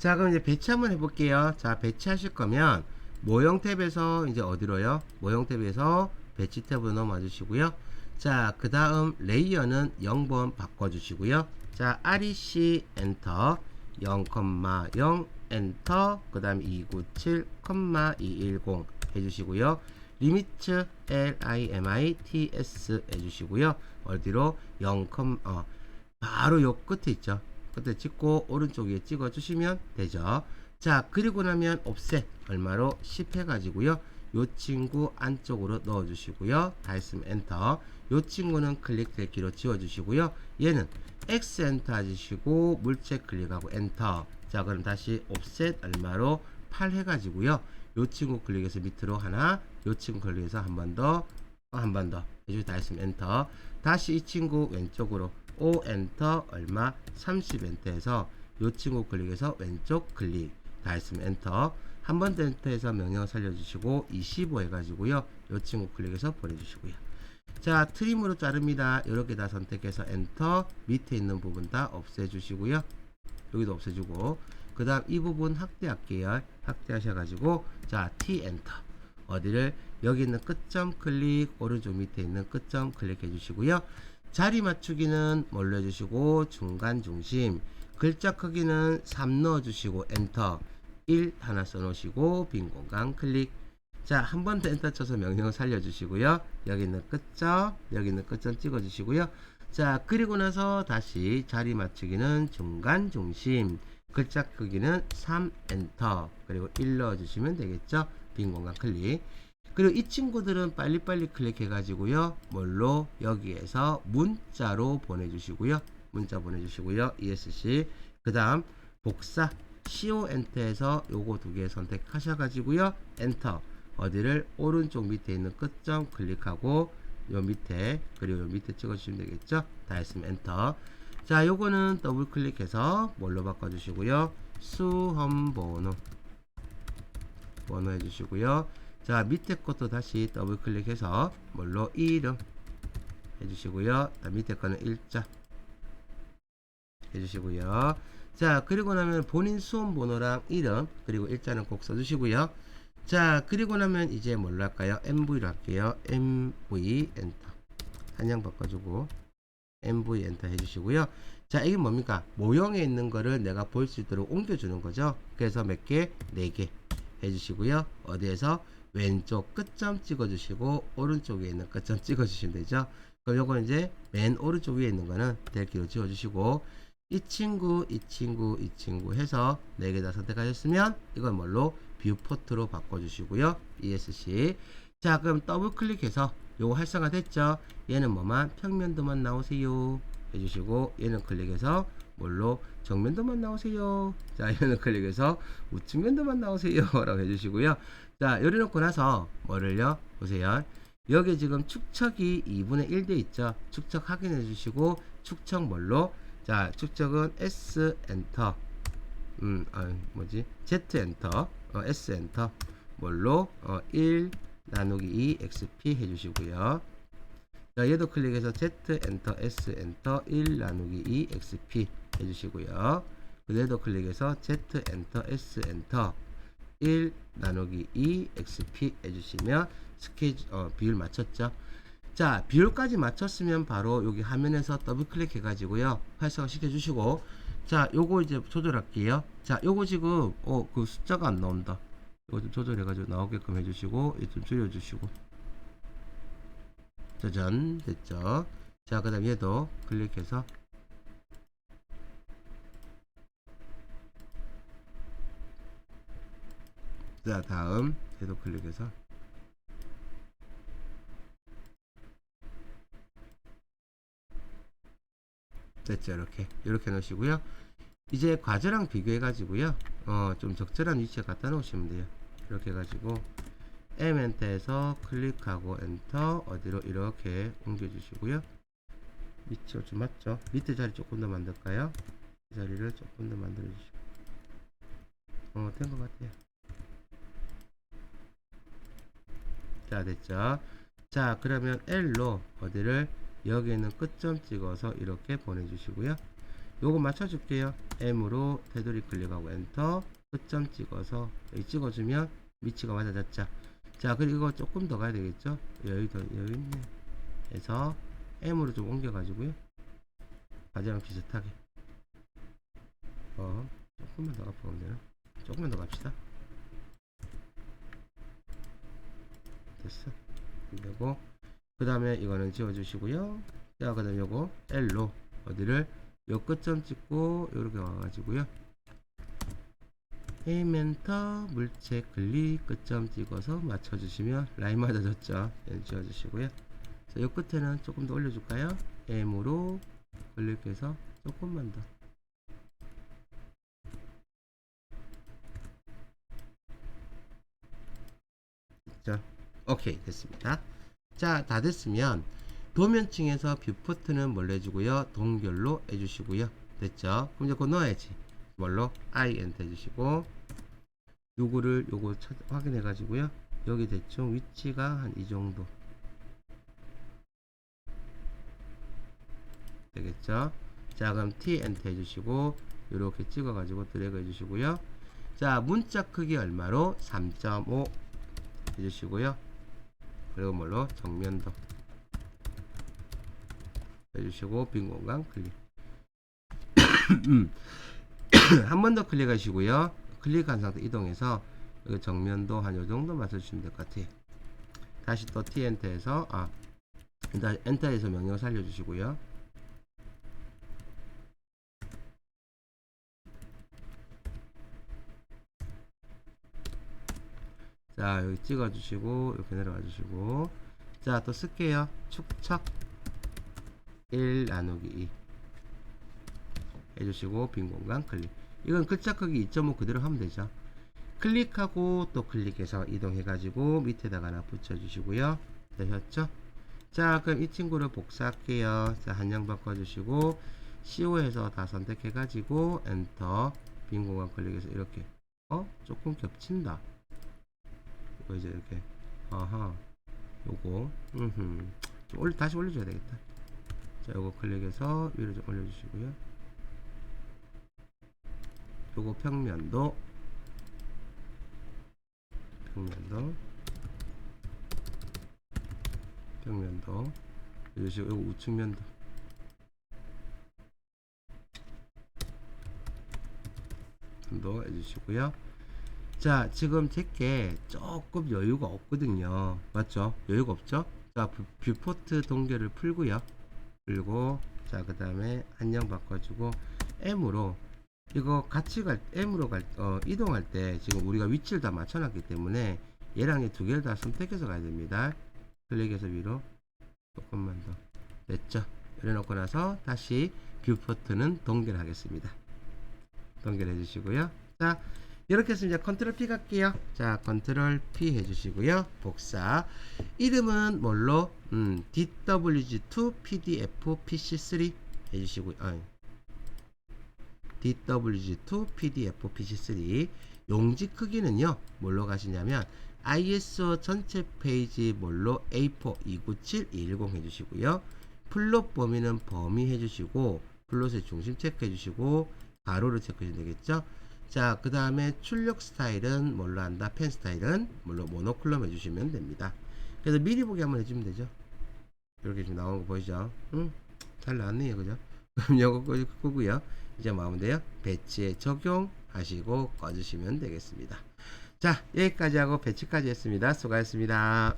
자, 그럼 이제 배치 한번 해볼게요. 자, 배치 하실 거면 모형 탭에서 이제 어디로요? 모형 탭에서 배치 탭으로 넘어와 주시고요. 자, 그 다음 레이어는 0번 바꿔 주시고요. 자, REC 엔터 0,0 엔터 그 다음 297,210 해주시고요. 리미트 LIMITS 해주시고요. 어디로 0, 어, 바로 요 끝에 있죠. 끝에 찍고 오른쪽 위에 찍어 주시면 되죠. 자, 그리고 나면 옵셋 얼마로 10 해가지고요. 요 친구 안쪽으로 넣어 주시고요. 다 했으면 엔터. 요 친구는 클릭 대기로 지워 주시고요. 얘는 X 엔터 해주시고 물체 클릭하고 엔터. 자, 그럼 다시 옵셋 얼마로 8 해가지고요. 요 친구 클릭해서 밑으로 하나, 요 친구 클릭해서 한 번 더, 한 번 더. 해주고 다 했으면 엔터. 다시 이 친구 왼쪽으로 O 엔터 얼마? 30 엔터해서 요 친구 클릭해서 왼쪽 클릭. 다 했으면 엔터. 한 번 더 엔터해서 명령 살려주시고 25 해가지고요. 요 친구 클릭해서 보내주시고요. 자 트림으로 자릅니다. 이렇게 다 선택해서 엔터 밑에 있는 부분 다 없애주시고요. 여기도 없애주고. 그 다음 이 부분 확대할게요. 확대하셔가지고 자 T 엔터. 어디를? 여기 있는 끝점 클릭 오른쪽 밑에 있는 끝점 클릭해 주시고요 자리 맞추기는 뭘로 해주시고? 중간 중심. 글자 크기는 3 넣어주시고 엔터. 1 하나 써놓으시고 빈 공간 클릭. 자 한 번 더 엔터 쳐서 명령을 살려주시고요. 여기 있는 끝점 여기 있는 끝점 찍어주시고요. 자 그리고 나서 다시 자리 맞추기는 중간 중심. 글자 크기는 3 엔터. 그리고 1 넣어주시면 되겠죠? 빈 공간 클릭 그리고 이 친구들은 빨리빨리 클릭해 가지고요. 뭘로? 여기에서 문자로 보내주시고요. 문자 보내주시고요. ESC 그 다음 복사 CO 엔터에서 요거 두 개 선택하셔 가지고요. 엔터. 어디를? 오른쪽 밑에 있는 끝점 클릭하고 요 밑에 그리고 요 밑에 찍어주시면 되겠죠? 다 했으면 엔터. 자 요거는 더블 클릭해서 뭘로 바꿔주시고요? 수험 번호. 번호 해주시고요 자 밑에 것도 다시 더블 클릭해서 뭘로 이름 해주시고요. 자, 밑에 거는 일자 해주시고요. 자 그리고 나면 본인 수험 번호랑 이름 그리고 일자는 꼭 써주시고요. 자 그리고 나면 이제 뭘로 할까요? MV로 할게요. MV 엔터 한양 바꿔주고 MV 엔터 해주시고요. 자 이게 뭡니까? 모형에 있는 거를 내가 볼 수 있도록 옮겨주는 거죠. 그래서 몇 개? 4개 해주시고요. 어디에서 왼쪽 끝점 찍어주시고 오른쪽 위에 있는 끝점 찍어주시면 되죠. 그럼 요거 이제 맨 오른쪽 위에 있는 거는 대기로 지워주시고 이 친구, 이 친구, 이 친구 해서 네개다 선택하셨으면 이건 뭘로 뷰포트로 바꿔주시고요. ESC 자 그럼 더블 클릭해서 요거 활성화 됐죠. 얘는 뭐만 평면도만 나오세요 해주시고 얘는 클릭해서 뭘로 정면도만 나오세요. 자 얘는 클릭해서 우측면도만 나오세요 라고 해주시고요. 자, 요리 놓고 나서 뭐를요? 보세요. 여기 지금 축척이 2분의 1 돼 있죠. 축척 확인해 주시고 축척 뭘로? 자, 축척은 S 엔터. 음, 아, 뭐지? Z 엔터. 어, S 엔터. 뭘로? 어, 1 나누기 2 XP 해 주시고요. 자, 얘도 클릭해서 Z 엔터 S 엔터 1 나누기 2 XP 해 주시고요. 얘도 클릭해서 Z 엔터 S 엔터 1 나누기 2 xp 해주시면 스케줄 어, 비율 맞췄죠? 자 비율까지 맞췄으면 바로 여기 화면에서 더블 클릭 해 가지고요. 활성화 시켜 주시고. 자 요거 이제 조절할게요. 자 요거 지금 어 그 숫자가 안 나온다. 이거 좀 조절해 가지고 나오게끔 해 주시고 좀 줄여 주시고. 짜잔 됐죠? 자 그 다음 얘도 클릭해서 자 다음 얘도 클릭해서 됐죠 이렇게. 이렇게 놓으시고요. 이제 과제랑 비교해 가지고요. 어 좀 적절한 위치에 갖다 놓으시면 돼요. 이렇게 해 가지고 M 엔터에서 클릭하고 엔터 어디로 이렇게 옮겨 주시고요. 위치가 좀 맞죠? 밑에 자리 조금 더 만들까요? 이 자리를 조금 더 만들어 주시고. 어된 것 같아요 자 됐죠 자 그러면 L로 어디를 여기 있는 끝점 찍어서 이렇게 보내주시고요 요거 맞춰줄게요. M으로 테두리 클릭하고 엔터 끝점 찍어서 여기 찍어주면 위치가 맞아졌죠. 자 그리고 조금 더 가야 되겠죠. 여기 더 여기 있네. 해서 M으로 좀 옮겨 가지고요. 과제랑 비슷하게. 어 조금만 더 가보면 되나? 조금만 더 갑시다. 됐어. 되고 그 다음에 이거는 지워주시고요. 자, 그 다음에 요거 L로 어디를 요 끝점 찍고 요렇게 와가지고요. 에이멘터 물체 클릭 끝점 찍어서 맞춰주시면 라인 맞아졌죠. 얘는 지워주시고요. 자, 요 끝에는 조금 더 올려줄까요? M으로 클릭해서 조금만 더. 자, 오케이 됐습니다. 자, 다 됐으면 도면층에서 뷰포트는 뭘로 해주고요? 동결로 해주시고요. 됐죠? 그럼 이제 그거 넣어야지. 뭘로? INT 해주시고 요거를 요거 찾, 확인해 가지고요. 여기 대충 위치가 한 이 정도 되겠죠? 자, 그럼 TNT 해주시고 이렇게 찍어 가지고 드래그 해주시고요. 자, 문자 크기 얼마로? 3.5 해주시고요. 그리고 뭘로? 정면도. 해주시고 빈 공간 클릭. 한 번 더 클릭하시고요. 클릭한 상태 이동해서 정면도 한 요정도 맞춰주시면 될 것 같아요. 다시 또 T 엔터에서 아 엔터에서 명령 살려주시고요 자 여기 찍어 주시고 이렇게 내려와 주시고. 자 또 쓸게요. 축척. 1 나누기 2 해주시고 빈 공간 클릭. 이건 글자 크기 2.5 그대로 하면 되죠. 클릭하고 또 클릭해서 이동해 가지고 밑에다가 하나 붙여 주시고요. 되셨죠? 자 그럼 이 친구를 복사할게요. 자 한양 바꿔 주시고 CO에서 다 선택해 가지고 엔터 빈 공간 클릭해서 이렇게. 어? 조금 겹친다 이거 이제 이렇게. 아하. 요거. 음흠. 좀 올려 다시 올려줘야 되겠다. 자 요거 클릭해서 위로 좀 올려주시고요. 요거 평면도. 평면도. 평면도. 요시 요거 우측면도. 도 해주시고요 자 지금 제게 조금 여유가 없거든요. 맞죠? 여유가 없죠? 자 뷰- 뷰포트 동결을 풀고요. 풀고 자 그 다음에 한영 바꿔주고 M으로 이거 같이 갈 M으로 갈 어, 이동할 때 지금 우리가 위치를 다 맞춰놨기 때문에 얘랑 이두 개를 다 선택해서 가야 됩니다. 클릭해서 위로. 조금만 더. 됐죠? 이래놓고 나서 다시 뷰포트는 동결하겠습니다. 동결해 주시고요. 자 이렇게 해서 이제 컨트롤 P 갈게요. 자 컨트롤 P 해주시고요. 복사. 이름은 뭘로? 음, DWG2 PDF PC3 해주시고요 아니, DWG2 PDF PC3 용지 크기는요 뭘로 가시냐면 ISO 전체 페이지 뭘로? A4 297 210 해주시고요. 플롯 범위는 범위 해주시고 플롯의 중심 체크해 주시고 가로를 체크해 주면 되겠죠 자 그 다음에 출력 스타일은 뭘로 한다? 펜 스타일은 뭘로? 모노클럼 해주시면 됩니다. 그래서 미리 보기 한번 해주면 되죠. 이렇게 지금 나오는 거 보이죠? 응? 잘 나왔네요. 그죠? 그럼 요거 끄- 끄고요. 이제 뭐 하면 돼요? 배치에 적용하시고 꺼주시면 되겠습니다. 자 여기까지 하고 배치까지 했습니다. 수고하셨습니다